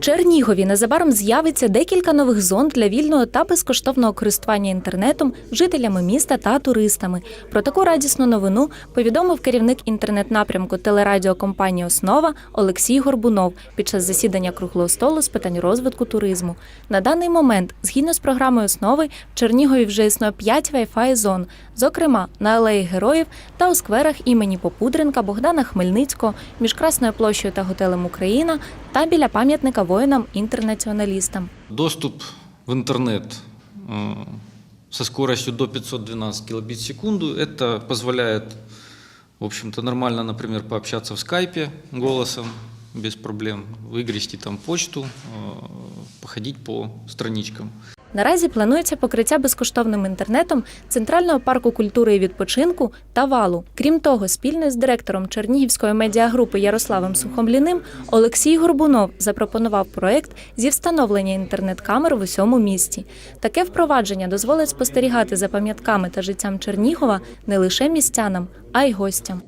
Чернігові незабаром з'явиться декілька нових зон для вільного та безкоштовного користування інтернетом жителями міста та туристами. Про таку радісну новину повідомив керівник інтернет-напрямку телерадіокомпанії Основа Олексій Горбунов під час засідання круглого столу з питань розвитку туризму. На даний момент, згідно з програмою основи, в Чернігові вже існує 5 Wi-Fi зон, зокрема на алеї героїв та у скверах імені Попудренка, Богдана Хмельницького, між Красною площею та готелем Україна та біля пам'ятника воїнам-інтернаціоналістам. Доступ в интернет э, со скоростью до 512 килобит в секунду. Это позволяет, в общем-то, нормально, например, пообщаться в скайпе голосом без проблем, выгрести там почту, э, походить по страничкам. Наразі планується покриття безкоштовним інтернетом Центрального парку культури і відпочинку та валу. Крім того, спільно з директором Чернігівської медіагрупи Ярославом Сухомліним Олексій Горбунов запропонував проект зі встановлення інтернет-камер в усьому місті. Таке впровадження дозволить спостерігати за пам'ятками та життям Чернігова не лише містянам, а й гостям.